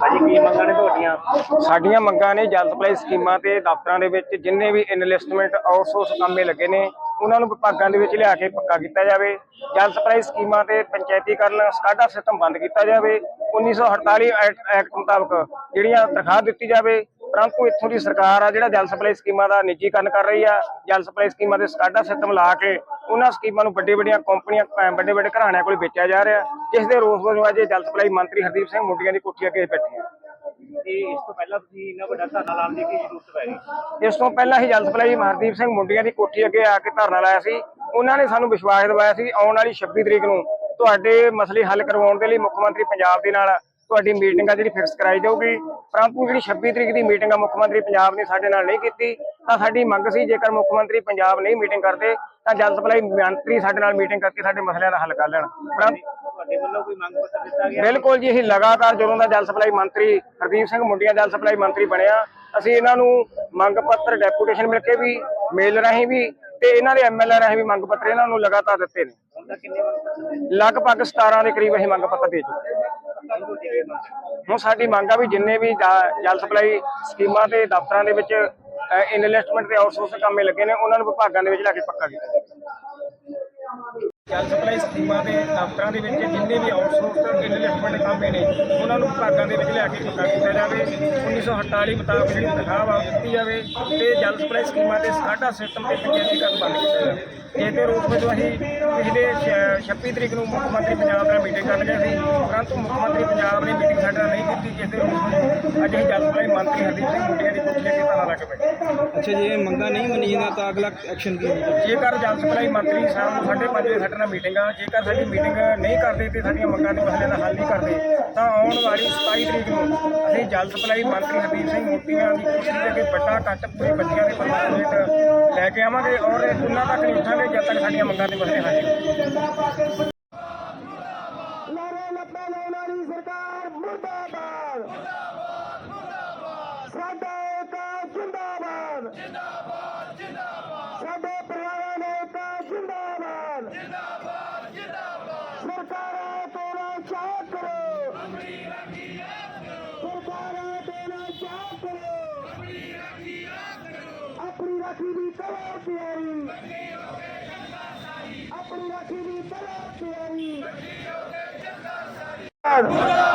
ਭਾਜੀ ਕੀ ਮੰਗਾਂ ਨੇ ਤੁਹਾਡੀਆਂ? ਸਾਡੀਆਂ ਮੰਗਾਂ ਨੇ ਜਲ ਸਪਲਾਈ ਸਕੀਮਾਂ ਤੇ ਦਫ਼ਤਰਾਂ ਦੇ ਵਿੱਚ ਜਿੰਨੇ ਵੀ ਇਨਵੈਸਟਮੈਂਟ ਆਊਟਸੋਰਸ ਕੰਮੇ ਲੱਗੇ ਨੇ, ਉਹਨਾਂ ਨੂੰ ਵਿਭਾਗਾਂ ਦੇ ਵਿੱਚ ਲਿਆ ਕੇ ਪੱਕਾ ਕੀਤਾ ਜਾਵੇ। ਜਲ ਸਪਲਾਈ ਸਕੀਮਾਂ ਤੇ ਪੰਚਾਇਤੀਕਰਨ ਸਕਾਡਾ ਸਿਸਟਮ ਬੰਦ ਕੀਤਾ ਜਾਵੇ। 1948 ਐਕਟ ਐਕਟ ਮੁਤਾਬਕ ਜਿਹੜੀਆਂ ਤਨਖਾਹ ਦਿੱਤੀ ਜਾਵੇ ਪਰੰਤੂ ਇੱਥੋਂ ਦੀ ਸਰਕਾਰ ਆ ਜਿਹੜਾ ਜਲ ਸਪਲਾਈ ਸਕੀਮਾਂ ਦਾ ਨਿੱਜੀਕਰਨ ਕਰ ਰਹੀ ਆ ਜਲ ਸਪਲਾਈ ਸਕੀਮਾਂ ਦੇ ਸਕਾਡਾ ਸਿਸਟਮ ਲਾ ਕੇ ਉਹਨਾਂ ਸਕੀਮਾਂ ਨੂੰ ਵੱਡੇ ਵੱਡੀਆਂ ਕੰਪਨੀਆਂ ਵੱਡੇ ਵੱਡੇ ਘਰਾਣਿਆਂ ਕੋਲ ਵੇਚਿਆ ਜਾ ਰਿਹਾ ਜਿਸ ਦੇ ਰੋਸ ਵਜੋਂ ਅੱਜ ਜਲ ਸਪਲਾਈ ਮੰਤਰੀ ਹਰਦੀਪ ਸਿੰਘ ਮੁੰਡੀਆਂ ਦੀ ਕੋਠੀ ਅੱਗੇ ਬੈਠੇ ਆ। ਇਸ ਤੋਂ ਪਹਿਲਾਂ ਤੁਸੀਂ ਇੰਨਾ ਵੱਡਾ ਧਰਨਾ ਲਾਉਣ ਦੀ ਕੀ ਜ਼ਰੂਰਤ ਪੈ ਗਈ ਇਸ ਤੋਂ ਪਹਿਲਾਂ ਹੀ ਜਲ ਸਪਲਾਈ ਹਰਦੀਪ ਸਿੰਘ ਮੁੰਡੀਆਂ ਦੀ ਕੋਠੀ ਅੱਗੇ ਆ ਕੇ ਧਰਨਾ ਲਾਇਆ ਸੀ। ਉਹਨਾਂ ਨੇ ਸਾਨੂੰ ਵਿਸ਼ਵਾਸ ਦਿਵਾਇਆ ਸੀ ਆਉਣ ਵਾਲੀ 26 ਤਰੀਕ ਨੂੰ ਤੁਹਾਡੇ ਮਸਲੇ ਹੱਲ ਕਰਵਾਉਣ ਦੇ ਲਈ ਮੁੱਖ ਮੰਤਰੀ ਪੰਜਾਬ ਦੇ ਨਾਲ ਤੁਹਾਡੀ ਮੀਟਿੰਗ ਆ ਜਿਹੜੀ ਫਿਕਸ ਕਰਾਈ ਜਾਊਗੀ। ਪਰੰਤੂ ਜਿਹੜੀ 26 ਤਰੀਕ ਦੀ ਮੀਟਿੰਗ ਆ ਮੁੱਖ ਮੰਤਰੀ ਪੰਜਾਬ ਨੇ ਸਾਡੇ ਨਾਲ ਨਹੀਂ ਕੀਤੀ ਤਾਂ ਸਾਡੀ ਮੰਗ ਸੀ ਜੇਕਰ ਮੁੱਖ ਮੰਤਰੀ ਪੰਜਾਬ ਨਹੀਂ ਮੀਟਿੰਗ ਕਰਦੇ ਤਾਂ ਜਲ ਸਪਲਾਈ ਮੰਤਰੀ ਸਾਡੇ ਨਾਲ ਮੀਟਿੰਗ ਕਰਕੇ ਸਾਡੇ ਮਸਲਿਆਂ ਦਾ ਹੱਲ ਕਰ ਲੈਣ। ਤੁਹਾਡੇ ਵੱਲੋਂ ਕੋਈ ਮੰਗ ਪੱਤਰ ਦਿੱਤਾ ਗਿਆ? ਬਿਲਕੁਲ ਜੀ ਇਹ ਲਗਾਤਾਰ ਜਦੋਂ ਦਾ ਜਲ ਸਪਲਾਈ ਮੰਤਰੀ ਹਰਦੀਪ ਸਿੰਘ ਮੁੰਡੀਆਂ ਜਲ ਸਪਲਾਈ ਮੰਤਰੀ ਬਣਿਆ ਅਸੀਂ ਇਹਨਾਂ ਨੂੰ ਮੰਗ ਪੱਤਰ ਡੈਪੂਟੇਸ਼ਨ ਮਿਲ ਕੇ ਵੀ ਮੇਲ ਰਾਹੀਂ ਵੀ ਤੇ ਇਹਨਾਂ ਦੇ ਐਮਐਲਏ ਰਾਹੀਂ ਵੀ ਮੰਗ ਪੱਤਰ ਇਹਨਾਂ ਨੂੰ ਲਗਾਤਾਰ ਦਿੱਤੇ ਨੇ। ਲਗਭਗ 17 ਦੇ ਕਰੀਬ ਅਸੀਂ ਮੰਗ ਪੱਤਰ ਦੇ ਚੁੱਕੇ। ਹੁਣ ਸਾਡੀ ਮੰਗ ਆ ਵੀ ਜਿੰਨੇ ਵੀ ਜਲ ਸਪਲਾਈ ਸਕੀਮਾਂ ਤੇ ਦਫ਼ਤਰਾਂ ਦੇ ਵਿੱਚ ਇਨਵੈਸਟਮੈਂਟ ਤੇ ਆਊਟਸੋਰਸ ਕੰਮੇ ਲੱਗੇ ਨੇ, ਉਹਨਾਂ ਨੂੰ ਵਿਭਾਗਾਂ ਦੇ ਵਿੱਚ ਲੈ ਕੇ ਪੱਕਾ ਕੀਤਾ ਜਾਵੇ। ਜਲ ਸਪਲਾਈ ਸਕੀਮਾਂ ਦੇ ਦਫ਼ਤਰਾਂ ਦੇ ਵਿੱਚ ਜਿੰਨੇ ਵੀ ਆਊਟਸੋਰਸ ਇਨਵੈਸਟਮੈਂਟ ਕੰਮੇ ਨੇ ਉਹਨਾਂ ਨੂੰ ਵਿਭਾਗਾਂ ਦੇ ਵਿੱਚ ਲਿਆ ਕੇ ਪੱਕਾ ਕੀਤਾ ਜਾਵੇ। 1948 ਮੁਤਾਬਕ ਜਿਹੜੀ ਤਨਖਾਹ ਵਾ ਉਹ ਦਿੱਤੀ ਜਾਵੇ ਤੇ ਜਲ ਸਪਲਾਈ ਸਕੀਮਾਂ ਤੇ ਸਕਾਡਾ ਸਿਸਟਮ ਤੇ ਪੰਚਾਇਤੀਕਰਨ ਬੰਦ ਕੀਤਾ ਜਾਵੇ। ਇਹਦੇ ਰੂਪ ਵਿੱਚ ਅਸੀਂ ਪਿਛਲੇ ਛ- 26 ਤਰੀਕ ਨੂੰ ਮੁੱਖ ਮੰਤਰੀ ਪੰਜਾਬ ਨਾਲ ਮੀਟਿੰਗ ਕਰਨ ਗਏ ਸੀ। ਪਰੰਤੂ ਮੁੱਖ ਮੰਤਰੀ ਪੰਜਾਬ ਨੇ ਮੀਟਿੰਗ ਸਾਡੇ ਨਾਲ ਨਹੀਂ ਕੀਤੀ ਜਿਸ ਦੇ ਰੂਪ ਵਿੱਚ ਅੱਜ ਅਸੀਂ ਜਲ ਸਪਲਾਈ ਮੰਤਰੀ ਹਰਦੀਪ ਸਿੰਘ ਮੁੰਡਿਆਂ ਦੀ ਕੋਠੀ ਅੱਗੇ ਧਰਨਾ ਲਾ ਕੇ ਬੈਠੇ ਅੱਛਾ ਜੇ ਇਹ ਮੰਗਾਂ ਨਹੀਂ ਮੰਨੀਆਂ ਤਾਂ ਅਗਲਾ ਐਕਸ਼ਨ ਕੀ ਜੇਕਰ ਜਲ ਸਪਲਾਈ ਮੰਤਰੀ ਸ਼ਾਮ ਨੂੰ 5:30 ਵਜੇ ਸਾਡੇ ਨਾਲ ਮੀਟਿੰਗ ਆ ਜੇਕਰ ਸਾਡੀ ਮੀਟਿੰਗ ਨਹੀਂ ਕਰਦੇ ਤੇ ਸਾਡੀਆਂ ਮੰਗਾਂ ਦੇ ਮਸਲੇ ਦਾ ਹੱਲ ਨਹੀਂ ਕਰਦੇ, ਤਾਂ ਆਉਣ ਵਾਲੀ 27 ਤਰੀਕ ਨੂੰ ਅਸੀਂ ਜਲ ਸਪਲਾਈ ਮੰਤਰੀ ਹਰਦੀਪ ਸਿੰਘ ਮੋਤੀਆਂ ਦੀ ਕੋਠੀ ਦੇ ਅੱਗੇ ਵੱਡਾ ਕੱਟ ਪੂਰੇ ਬੱਚਿਆਂ ਦੇ ਪਰਿਵਾਰ ਵਿੱਚ ਲੈ ਕੇ ਆਵਾਂਗੇ ਔਰ ਉਹਨਾਂ ਤੱਕ ਨਹੀਂ ਉੱਠਾਂਗੇ ਜਦ ਤੱਕ ਸਾਡੀਆਂ ਮੰਗਾਂ ਦੇ ਮਸਲੇ ਹੱਲ ਨਹੀਂ ਸਰਕਾਰ ਮੁਰਦਾਬਾਦ। ਮੁਰਦਾਬਾਦ ਮੁਰਦਾਬਾਦ। ਸਾਡਾ ਏਕਾ ਜਿੰਦਾਬਾਦ। ਜਿੰਦਾਬਾਦ ਜਿੰਦਾਬਾਦ ਸਾਡੇ ਪਰਿਵਾਰਾਂ ਦਾ ਏਕਾ ਜਿੰਦਾਬਾਦ ਜਿੰਦਾਬਾਦ। ਕਰੋ ਆਪਣੀ ਰੱਖੀ ਕਰੋ ਆਪਣੀ ਰਾਖੀ ਦੀ ਕਰੋ